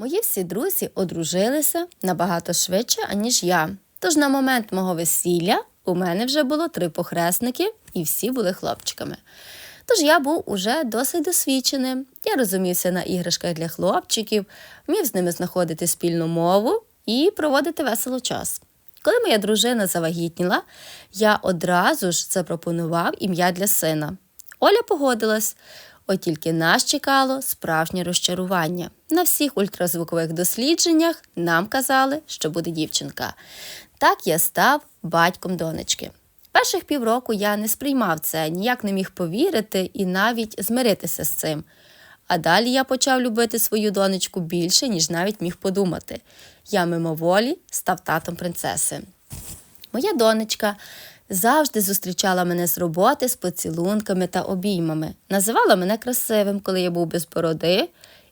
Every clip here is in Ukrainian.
Мої всі друзі одружилися набагато швидше, аніж я. Тож на момент мого весілля у мене вже було три похресники, і всі були хлопчиками. Тож я був уже досить досвідченим. Я розумівся на іграшках для хлопчиків, вмів з ними знаходити спільну мову і проводити весело час. Коли моя дружина завагітніла, я одразу ж запропонував ім'я для сина. Оля погодилась. От тільки нас чекало справжнє розчарування. На всіх ультразвукових дослідженнях нам казали, що буде дівчинка. Так я став батьком донечки. Перших півроку я не сприймав це, ніяк не міг повірити і навіть змиритися з цим. А далі я почав любити свою донечку більше, ніж навіть міг подумати. Я мимоволі став татом принцеси. Моя донечка завжди зустрічала мене з роботи з поцілунками та обіймами, називала мене красивим, коли я був без бороди,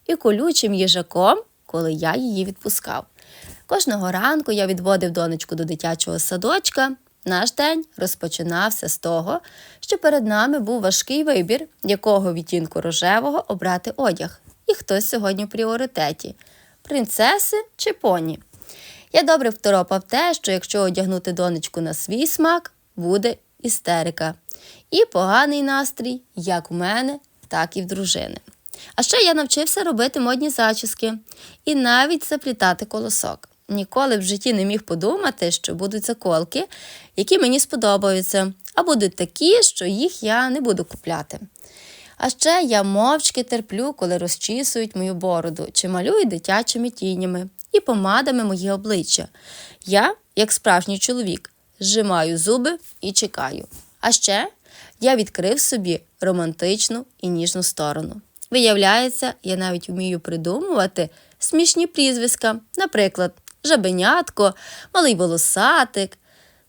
і колючим їжаком, коли я її відпускав. Кожного ранку я відводив донечку до дитячого садочка. Наш день розпочинався з того, що перед нами був важкий вибір, якого відтінку рожевого обрати одяг. І хтось сьогодні в пріоритеті принцеси чи поні. Я добре второпав те, що якщо одягнути донечку на свій смак, буде істерика. І поганий настрій як у мене, так і в дружини. А ще я навчився робити модні зачіски і навіть заплітати колосок. Ніколи в житті не міг подумати, що будуть заколки, які мені сподобаються, а будуть такі, що їх я не буду купляти. А ще я мовчки терплю, коли розчісують мою бороду чи малюють дитячими тінями і помадами моє обличчя. Я, як справжній чоловік, зжимаю зуби і чекаю. А ще я відкрив собі романтичну і ніжну сторону. Виявляється, я навіть вмію придумувати смішні прізвиська, наприклад, жабенятко, малий волосатик,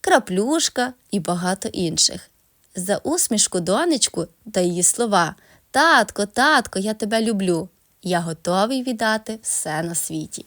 краплюшка і багато інших. За усмішку донечку та її слова Татко, татко, я тебе люблю. Я готовий віддати все на світі.